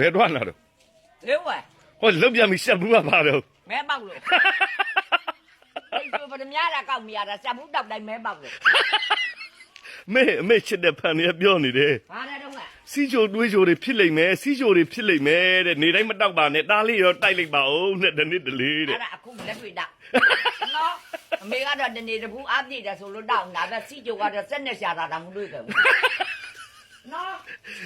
ဘယ်တော့လာတော့လေးဝဲဟောလုတ်ပြန်ပြီရှက်ဘူးကပါတော့မဲပေါက်လို့ဒီလိုဗဒမြားတာကောက်မြားတာစက်ဘူးတောက်တိုင်းမဲပေါက်လို့မေအမေချစ်တဲ့ဖန်ကြီးပြောနေတယ်ဘာလဲတော့ကစီချိုတွေးချိုတွေဖြစ်လိမ့်မယ်စီချိုတွေဖြစ်လိမ့်မယ်တဲ့နေတိုင်းမတောက်ပါနဲ့တားလေးရောတိုက်လိုက်ပါဦးနဲ့တနေ့တလေးတဲ့အဲ့ဒါအခုလက်တွေ့တာနော်အမေကတော့ဒီနေ့တပူအားပြည့်တယ်ဆိုလို့တောင်းတာပဲစီကြိုကတော့စက်နဲ့ရှာတာတောင်မတွေ့ကြဘူး နော်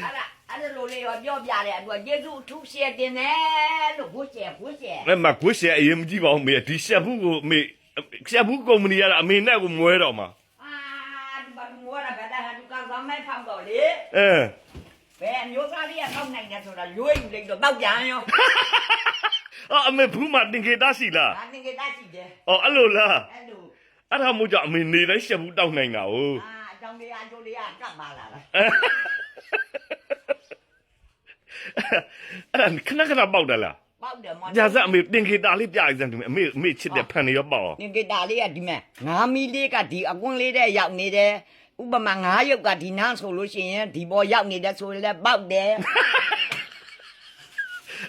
အဲ့ဒါအဲ့ဒါလိုလေးရောပြောပြတယ်အတွက်ယေရှုအထူးရှယ်တင်တယ်လို့ဘုရှယ်ဘုရှယ်အဲ့မှာကိုရှယ်အရင်မကြည့်ပါဦးမေဒီရှက်ဘူးကိုမေရှက်ဘူးကုမ္ပဏီကအမေနဲ့ကိုမွဲတော့မှာအာဒီဘာလို့မောရဘယ်တာဟာဒီကောင်ဆောင်မဲဖောက်တော့လေအဲဘယ်အမျိုးသားလေးကတောက်နိုင်တယ်ဆိုတာရွေးယူလိုက်တော့တောက်ပြန်ရောအော်အမေဘူးမတင်ကေတာရှိလားဒါနေကြတာရှိတယ်အော်အဲ့လိုလားအဲ့လိုအဲ့ဒါမို့ကြောင့်အမေနေတိုင်းရှက်ဘူးတောက်နိုင်တာ哦အာအကြောင်းလေးအကျိုးလေးကကတ်ပါလာလား အဲ့ဒါခဏခဏပေါက်တယ်လားပေါက်တယ်မောညာစအမေတင်ကေတာလေးပြရစမ်းတယ်အမေအမေချစ်တဲ့ဖန်တွေရောပေါက်အောင်နေကြတာလေးကဒီမဲ့ငါမီလေးကဒီအကွန်းလေးတဲ့ရောက်နေတယ်ဥပမာငါးရုပ်ကဒီနားဆိုလို့ရှိရင်ဒီပေါ်ရောက်နေတယ်ဆိုရင်လည်းပေါက်တယ်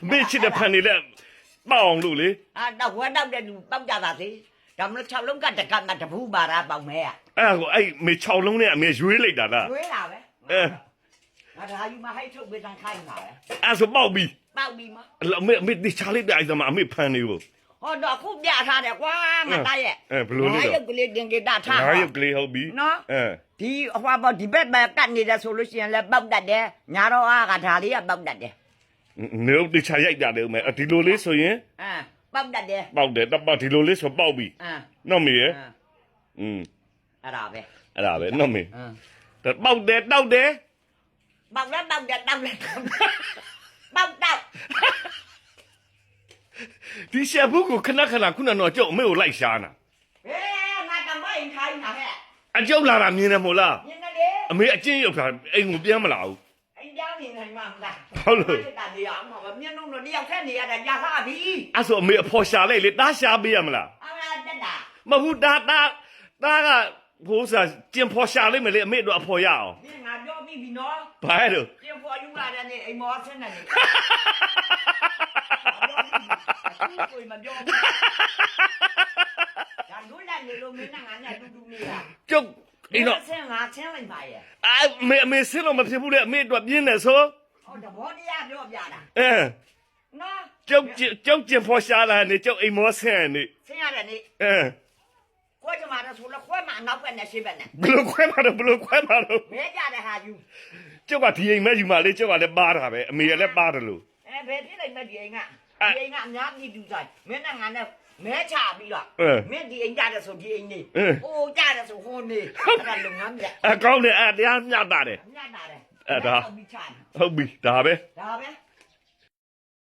အမေချစ်တဲ့ဖန်တွေလည်းပေါက်အောင်လို့လေအာတော့ဝက်တော့တဲ့လူပေါက်ကြပါစေဒါမလို့6လုံးကတကတ်မှတပူပါတာပေါက်မဲอ่ะအဲ့ဒါကိုအဲ့မေ6လုံးနဲ့အမေရွေးလိုက်တာလားရွေးတာပဲအဲ ငါဒါယူမဟိတ်ထုတ်ပေးတန်းခိုင်းတာပဲအဲ့ဆိုပေါက်ပြီပေါက်ပြီးမအဲ့လိုအမေအမေဒီချားလေးပြရစမ်းမအမေဖန်တွေကိုဟောတော့အခုပြထားတယ်ကွာမတိုက်ရဲ့အဲဘယ်လိုလဲတော့ငါးရုပ်ကလေးတင်ကြတာထားငါရုပ်ကလေးဟုတ်ပြီနော်အဲဒီအဟွာပေါ်ဒီဘက်ပဲကတ်နေတယ်ဆိုလို့ရှိရင်လည်းပေါက်တတ်တယ်ညာတော့အားကဒါလေးကပေါက်တတ်တယ်နေတော့ဒီချာရိုက်ကြတယ်ဦးမယ်ဒီလိုလေးဆိုရင်အာပေါက်တတ်တယ်ပေါက်တယ်တပ်ပတ်ဒီလိုလေးဆိုပေါက်ပြီအာနော်မေရဲ့အာอืมအဲ့ဒါပဲအဲ့ဒါပဲနော်မေအာဒါပေါက်တယ်တောက်တယ် ပေါက်လည်းပေါက်တယ်တောက်လည်းတောက်တယ်ပေါက်တောက်ဒီရှက်ဘူးကိုခဏခဏခုနကတော့ကျုပ်အမေကိုလိုက်ရှာတာဟဲ့ငါတမိုင်းခိုင်းတာဟဲ့အကျုပ်လာတာမြင်တယ်မို့လားညနေလေအမေအချင်းရုပ်တာအိမ်ကိုပြန်မလာဘူးအိမ်ကြောင်းနေနိုင်မှာမလားဟုတ်လို့တာဒီအောင်မှာမျက်နှာတော့တယောက်ဆက်နေရတာကြာစားပြီအဲ့ဆိုအမေအဖော်ရှာလိုက်လေတားရှာပေးရမလားအာတက်တာမဟုတ်တာတာတာက ဘိုးစားကျင်ဖော်ရှာလိုက်မယ်လေအမေတို့အဖော်ရအောင်ဒီငါပြောပြီးပြီနော်ဘာလဲတော့ကျင်းပေါ်ယူလာတဲ့နေအိမ်မောဆင်းနေတယ်ကိုမပြောဘူးဒါတို့လည်းနေလို့မင်းငါနဲ့တူတူနေတာကျုပ်အိမ်တော့ဆင်းငါဆင်းလိုက်ပါရဲ့အမေအမေဆင်းလို့မဖြစ်ဘူးလေအမေတို့ပြင်းတယ်ဆိုဟောတဘောတရားပြောပြတာအဲနော်ကျုပ်ကျကျုပ်ကျင်ဖော်ရှာလာနေကျုပ်အိမ်မောဆင်းနေဆင်းရတဲ့နေအဲခွဲကြမှာတော့ ဆိုတော့ခွဲမှာနောက်ပဲနဲ့ရှိပဲနဲ့ဘယ်လိုခွဲမှာတော့ဘယ်လိုခွဲမှာတော့မဲကြတဲ့ဟာယူကျုပ်ကဒီအိမ်မဲ့ယူมาလေကျုပ်ကလည်းပါတာပဲအမေကလည်းပါတယ်လို့အဲဘယ်ဖြစ်လိုက်မဲ့ဒီအိမ်ကဒီအိမ်ကအများကြီးတူဆိုင်မင်းနဲ့ငါနဲ့မဲချပြီးတော့မင်းဒီအိမ်ကြတဲ့ဆိုဒီအိမ်နေဟိုကြတဲ့ဆိုဟိုနေအဲ့ဒါလုံငန်းပြအကောင်းနဲ့အတရားမျှတာတယ်ညတ်တာတယ်အဲ့ဒါပြီးချတယ်ဟုတ်ပြီဒါပဲဒါပဲ